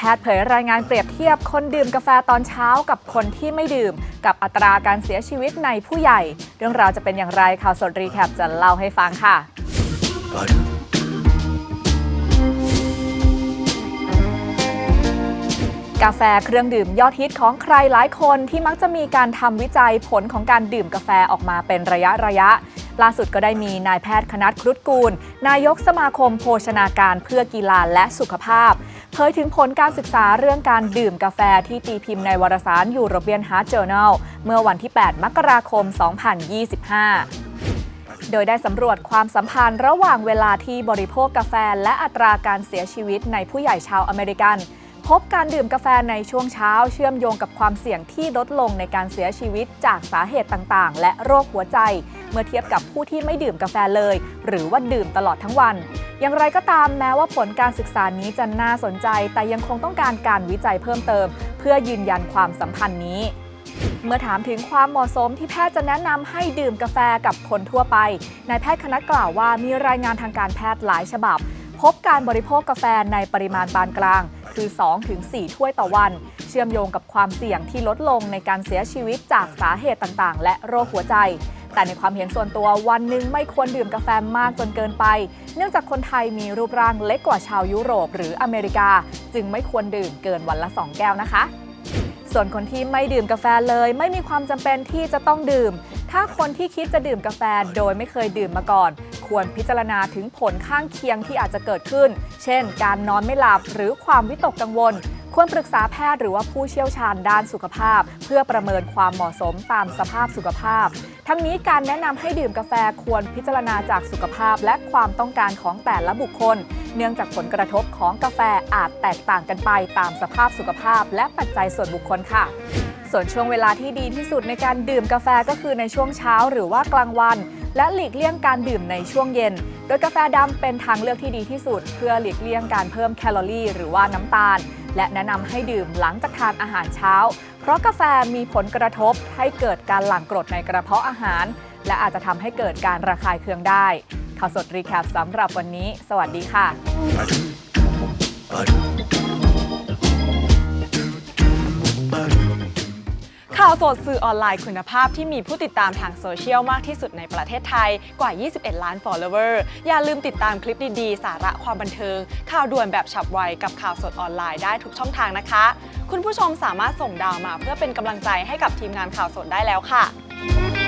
พทย์เผยรายงานเปรียบเทียบคนดื่มกาแฟตอนเช้ากับคนที่ไม่ดื่ม กับอัตราการเสียชีวิตในผู้ใหญ่ เรื่องราวจะเป็นอย่างไรข่าวสดรีแคปจะเล่าให้ฟังค่ะ กาแฟเครื่องดื่มยอดฮิตของใครหลายคนที่มักจะมีการทำวิจัยผลของการดื่มกาแฟออกมาเป็นระยะระยะล่าสุดก็ได้มีนายแพทย์คณัตครุฑกูล นายกสมาคมโภชนาการเพื่อกีฬาและสุขภาพ เผยถึงผลการศึกษาเรื่องการดื่มกาแฟที่ตีพิมพ์ในวารสาร European Heart Journal เมื่อวันที่ 8 มกราคม 2025โดยได้สำรวจความสัมพันธ์ระหว่างเวลาที่บริโภคกาแฟและอัตราการเสียชีวิตในผู้ใหญ่ชาวอเมริกัน พบการดื่มกาแฟในช่วงเช้า เชื่อมโยงกับความเสี่ยงที่ลดลงในการเสียชีวิตจากสาเหตุต่างๆ และโรคหัวใจ เมื่อเทียบกับผู้ที่ไม่ดื่มกาแฟเลย หรือว่าดื่มตลอดทั้งวัน อย่างไรก็ตามแม้ว่าผลการศึกษานี้จะน่าสนใจ แต่ยังคงต้องการการวิจัยเพิ่มเติม เพื่อยืนยันความสัมพันธ์นี้เมื่อถามถึงความเหมาะสมที่แพทย์จะแนะนำให้ดื่มกาแฟกับคนทั่วไป นายแพทย์คณะกล่าวว่ามีรายงานทางการแพทย์หลายฉบับ พบการบริโภคกาแฟในปริมาณปานกลาง คือ 2-4 ถ้วยต่อวัน เชื่อมโยงกับความเสี่ยงที่ลดลงในการเสียชีวิตจากสาเหตุต่างๆ และโรคหัวใจ แต่ในความเห็นส่วนตัววันหนึ่งไม่ควรดื่มกาแฟมากจนเกินไป เนื่องจากคนไทยมีรูปร่างเล็กกว่าชาวยุโรปหรืออเมริกา จึงไม่ควรดื่มเกินวันละ 2 แก้วนะคะ ส่วนคนที่ไม่ดื่มกาแฟเลย ไม่มีความจำเป็นที่จะต้องดื่ม ถ้าคนที่คิดจะดื่มกาแฟโดยไม่เคยดื่มมาก่อน ควรพิจารณาถึงผลข้างเคียงที่อาจจะเกิดขึ้น เช่น การนอนไม่หลับหรือความวิตกกังวล ควรปรึกษาแพทย์หรือว่าผู้เชี่ยวชาญด้านสุขภาพ เพื่อประเมินความเหมาะสมตามสภาพสุขภาพ ทั้งนี้การแนะนำให้ดื่มกาแฟควรพิจารณาจากสุขภาพและความต้องการของแต่ละบุคคล เนื่องจากผลกระทบของกาแฟอาจแตกต่างกันไปตามสภาพสุขภาพ และปัจจัยส่วนบุคคลค่ะส่วนช่วงเวลาที่ดีที่สุดในการดื่มกาแฟก็คือในช่วงเช้าหรือว่ากลางวัน และหลีกเลี่ยงการดื่มในช่วงเย็น โดยกาแฟดำเป็นทางเลือกที่ดีที่สุด เพื่อหลีกเลี่ยงการเพิ่มแคลอรี่ หรือว่าน้ำตาล และแนะนำให้ดื่มหลังจากทานอาหารเช้า เพราะกาแฟมีผลกระทบให้เกิดการหลั่งกรดในกระเพาะอาหาร และอาจจะทำให้เกิดการระคายเคืองได้ข่าวสดรีแคปสำหรับวันนี้ สวัสดีค่ะาวสดสื่อออนไลน์คุณภาพที่มีผู้ติดตามทางโซเชียลมากที่สุดในประเทศไทยกว่า 21 ล้าน follower อย่าลืมติดตามคลิปดีๆ สาระความบันเทิง ข่าวด่วนแบบฉับไวกับข่าวสดออนไลน์ได้ทุกช่องทางนะคะ คุณผู้ชมสามารถส่งดาวมาเพื่อเป็นกำลังใจให้กับทีมงานข่าวสดได้แล้วค่ะ